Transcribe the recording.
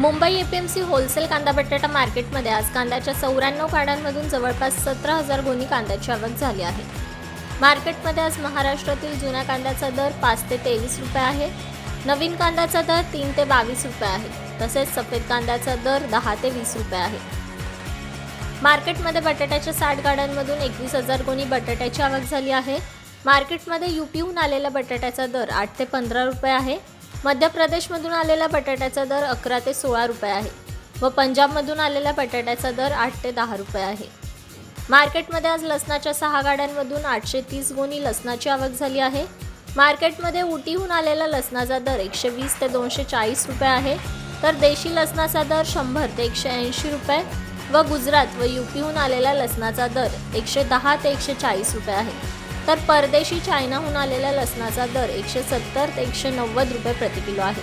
Mumbai APMC wholesale कांदा बटाटा मार्केटमध्ये आज कांद्याच्या चौऱ्याण्णव गाड्यांमधून जवळपास सतरा हजार गोणी कांद्याची आवक झाली आहे. मार्केटमध्ये आज महाराष्ट्रातील जुन्या कांद्याचा दर पाच ते तेवीस रुपये आहे. नवीन कांद्याचा दर तीन ते बावीस रुपये आहे. तसेच सफेद कांद्याचा दर दहा ते वीस रुपये आहे. मार्केटमध्ये बटाट्याच्या साठ गाड्यांमधून एकवीस हजार गोणी बटाट्याची आवक झाली आहे. मार्केटमध्ये युपीहून आलेल्या बटाट्याचा दर आठ ते पंधरा रुपये आहे. मध्य प्रदेशमधून आलेल्या बटाट्याचा दर अकरा ते सोळा रुपये आहे व पंजाबमधून आलेल्या बटाट्याचा दर आठ ते दहा रुपये आहे. मार्केटमध्ये आज लसणाच्या सहा गाड्यांमधून आठशे तीस गोणी लसणाची आवक झाली आहे. मार्केटमध्ये उटीहून आलेला लसणाचा दर एकशे वीस ते दोनशे चाळीस रुपये आहे. तर देशी लसणाचा दर शंभर ते एकशे ऐंशी रुपये व गुजरात व युपीहून आलेल्या लसणाचा दर एकशे दहा ते एकशे चाळीस रुपये आहे. तर परदेशी चायनाहून आलेल्या लसणाचा दर एकशे सत्तर ते एकशे नव्वद रुपये प्रति किलो आहे.